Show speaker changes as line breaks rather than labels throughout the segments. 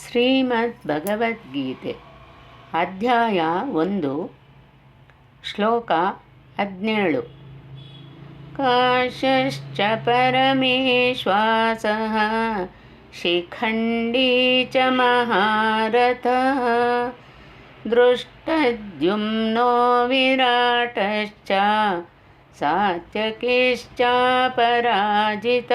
ಶ್ರೀಮದ್ ಭಗವದ್ಗೀತೆ ಅಧ್ಯಾಯ ಒಂದು ಶ್ಲೋಕ ಹದಿನೇಳು ಕಾಶಶ್ಚ ಪರಮೇಶ್ವಾಸಃ ಶಿಖಂಡಿ ಚ ಮಹಾರಥಃ ದೃಷ್ಟದ್ಯುಮ್ನೋ ವಿರಾಟಶ್ಚ ಸಾತ್ಯಕಿಶ್ಚ ಪರಾಜಿತ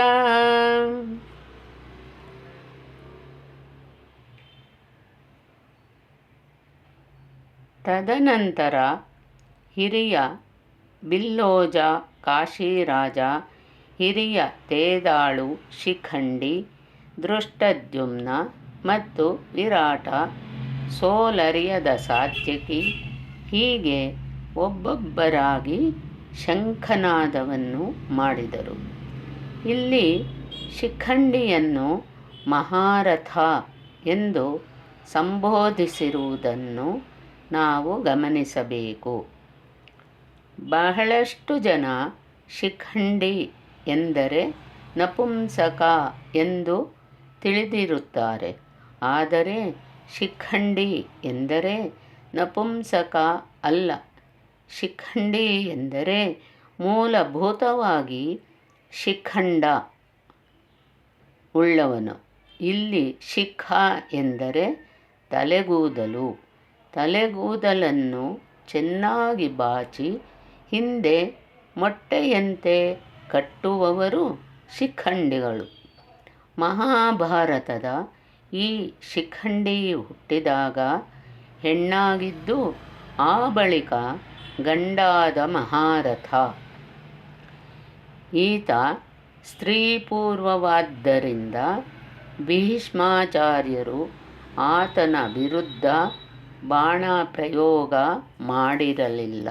ತದನಂತರ ಹಿರಿಯ ಬಿಲ್ಲೋಜ ಕಾಶಿರಾಜ, ಹಿರಿಯ ತೇದಾಳು ಶಿಖಂಡಿ, ದೃಷ್ಟದ್ಯುಮ್ನ ಮತ್ತು ವಿರಾಟ ಸೋಲರಿಯದ ಸಾತ್ಯಕಿ ಹೀಗೆ ಒಬ್ಬೊಬ್ಬರಾಗಿ ಶಂಖನಾದವನ್ನು ಮಾಡಿದರು. ಇಲ್ಲಿ ಶಿಖಂಡಿಯನ್ನು ಮಹಾರಥ ಎಂದು ಸಂಬೋಧಿಸಿರುವುದನ್ನು ನಾವು ಗಮನಿಸಬೇಕು. ಬಹಳಷ್ಟು ಜನ ಶಿಖಂಡಿ ಎಂದರೆ ನಪುಂಸಕ ಎಂದು ತಿಳಿದಿರುತ್ತಾರೆ. ಆದರೆ ಶಿಖಂಡಿ ಎಂದರೆ ನಪುಂಸಕ ಅಲ್ಲ. ಶಿಖಂಡಿ ಎಂದರೆ ಮೂಲಭೂತವಾಗಿ ಶಿಖಂಡ ಉಳ್ಳವನು. ಇಲ್ಲಿ ಶಿಖ ಎಂದರೆ ತಲೆಗೂದಲು. ತಲೆಗೂದಲನ್ನು ಚೆನ್ನಾಗಿ ಬಾಚಿ ಹಿಂದೆ ಮೊಟ್ಟೆಯಂತೆ ಕಟ್ಟುವವರು ಶಿಖಂಡಿಗಳು. ಮಹಾಭಾರತದ ಈ ಶಿಖಂಡಿ ಹುಟ್ಟಿದಾಗ ಹೆಣ್ಣಾಗಿದ್ದು ಆ ಬಳಿಕ ಗಂಡಾದ ಮಹಾರಥ. ಈತ ಸ್ತ್ರೀಪೂರ್ವವಾದ್ದರಿಂದ ಭೀಷ್ಮಾಚಾರ್ಯರು ಆತನ ವಿರುದ್ಧ ಬಾಣ ಪ್ರಯೋಗ ಮಾಡಿರಲಿಲ್ಲ.